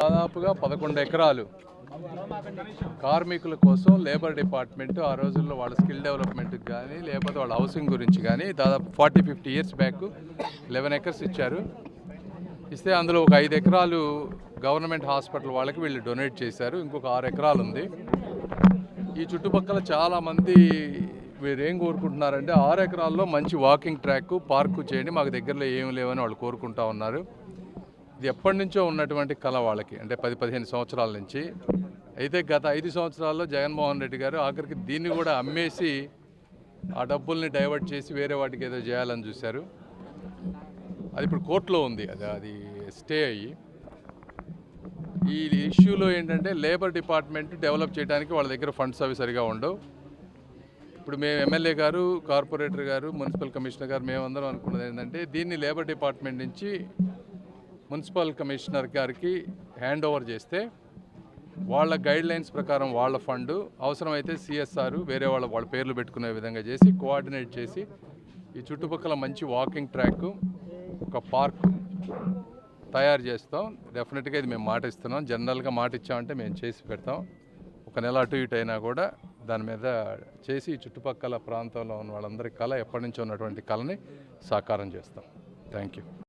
దాదాపుగా పదకొండు ఎకరాలు. కార్మికుల కోసం లేబర్ డిపార్ట్మెంట్ ఆ రోజుల్లో వాళ్ళ స్కిల్ డెవలప్మెంట్కి కానీ లేకపోతే వాళ్ళ హౌసింగ్ గురించి కానీ దాదాపు forty fifty years back eleven acres ఇచ్చారు. ఇస్తే అందులో ఒక ఐదు ఎకరాలు గవర్నమెంట్ హాస్పిటల్ వాళ్ళకి వీళ్ళు డొనేట్ చేశారు. ఇంకొక ఆరు ఎకరాలు ఉంది. ఈ చుట్టుపక్కల చాలామంది వీరు ఏం కోరుకుంటున్నారంటే ఆరు ఎకరాల్లో మంచి వాకింగ్ ట్రాక్ పార్కు చేయండి మాకు దగ్గరలో ఏమి లేవని వాళ్ళు కోరుకుంటా ఉన్నారు. ఇది ఎప్పటి నుంచో ఉన్నటువంటి కళ వాళ్ళకి అంటే పది పదిహేను సంవత్సరాల నుంచి. అయితే గత ఐదు సంవత్సరాల్లో జగన్మోహన్ రెడ్డి గారు ఆఖరికి దీన్ని కూడా అమ్మేసి ఆ డబ్బుల్ని డైవర్ట్ చేసి వేరే వాటికి ఏదో చేయాలని చూశారు. అది ఇప్పుడు కోర్టులో ఉంది అది అది స్టే అయ్యి. ఈ ఇష్యూలో ఏంటంటే లేబర్ డిపార్ట్మెంట్ డెవలప్ చేయడానికి వాళ్ళ దగ్గర ఫండ్స్ అవి సరిగా ఉండవు. ఇప్పుడు మేము ఎమ్మెల్యే గారు కార్పొరేటర్ గారు మున్సిపల్ కమిషనర్ గారు మేమందరం అనుకున్నది ఏంటంటే దీన్ని లేబర్ డిపార్ట్మెంట్ నుంచి మున్సిపల్ కమిషనర్ గారికి హ్యాండ్ ఓవర్ చేస్తే వాళ్ళ గైడ్ లైన్స్ ప్రకారం వాళ్ళ ఫండ్ అవసరమైతే సిఎస్ఆర్ వేరే వాళ్ళ వాళ్ళ పేర్లు పెట్టుకునే విధంగా చేసి కోఆర్డినేట్ చేసి ఈ చుట్టుపక్కల మంచి వాకింగ్ ట్రాక్ ఒక పార్క్ తయారు చేస్తాం. డెఫినెట్గా ఇది మేము మాట ఇస్తున్నాం. జనరల్గా మాట ఇచ్చామంటే మేము చేసి పెడతాం. ఒక నెల అటు ఇటు అయినా కూడా దాని మీద చేసి చుట్టుపక్కల ప్రాంతంలో ఉన్న వాళ్ళందరి కళ ఎప్పటి నుంచో ఉన్నటువంటి కళని సాకారం చేస్తాం. Thank you